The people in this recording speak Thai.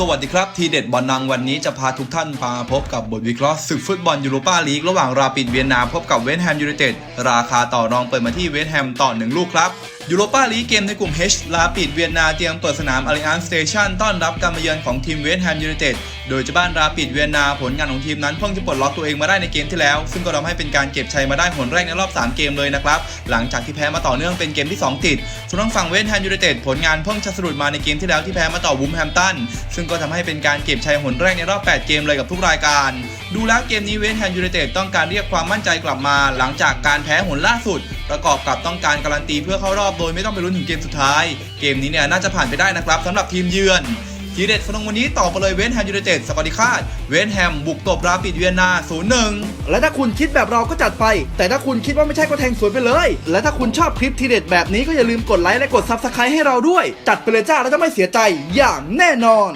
สวัสดีครับทีเด็ดบอลนังวันนี้จะพาทุกท่านมาพบกับบทวิเคราะห์ศึกฟุตบอลยูโรปาลีกระหว่างราปิดเวียนนาพบกับเวสต์แฮมยูไนเต็ดราคาต่อรองเปิดมาที่เวสต์แฮมต่อหนึ่งลูกครับยูโรปาลีกเกมในกลุ่ม H ราปิดเวียนนาเตรียมเปิดสนามอาริอันสเตชันต้อนรับการมาเยือนของทีมเวสต์แฮมยูไนเต็ด โดยเจะบ้านราปิดเวียนนาผลงานของทีมนั้นเพิ่งจะปลดล็อกตัวเองมาได้ในเกมที่แล้ว ซึ่งก็ทำให้เป็นการเก็บชัยมาได้หนแรกในรอบ 3 เกมเลยนะครับ หลังจากที่แพ้มาต่อเนื่องเป็นเกมที่ 2 ติดส่วนทางฝั่งเวสต์แฮมยูไนเต็ดผลงานเพิ่งจะสะดุดมาในเกมที่แล้วที่แพ้มาต่อวูมแฮมตันซึ่งก็ทำให้เป็นการเก็บชัยหนแรกในรอบ 8 เกมเลยกับทุกรายการ ดูแล้วเกมนี้เวสต์แฮมยูไนเต็ดต้องการเรียกความมั่นใจกลับมา หลังจากการแพ้หนล่าสุดประกอบกับต้องการการันตีเพื่อเข้ารอบโดยไม่ต้องไปลุ้นถึงเกมสุดท้าย เกมนี้เนี่ยน่าจะผ่านไปได้นะครับสำหรับทีมเยือน ทีเด็ดฟนงวันนี้ต่อไปเลยเวนแฮมยูไนเต็ดสกอร์ดิคาดเวนแฮมบุกตบราปิดเวียนนา 0-1 และถ้าคุณคิดแบบเราก็จัดไป แต่ถ้าคุณคิดว่าไม่ใช่ก็แทงสวนไปเลย และถ้าคุณชอบคลิปทีเด็ดแบบนี้ก็อย่าลืมกดไลค์และกดซับสไครต์ให้เราด้วย จัดไปเลยจ้าแล้วจะไม่เสียใจอย่างแน่นอน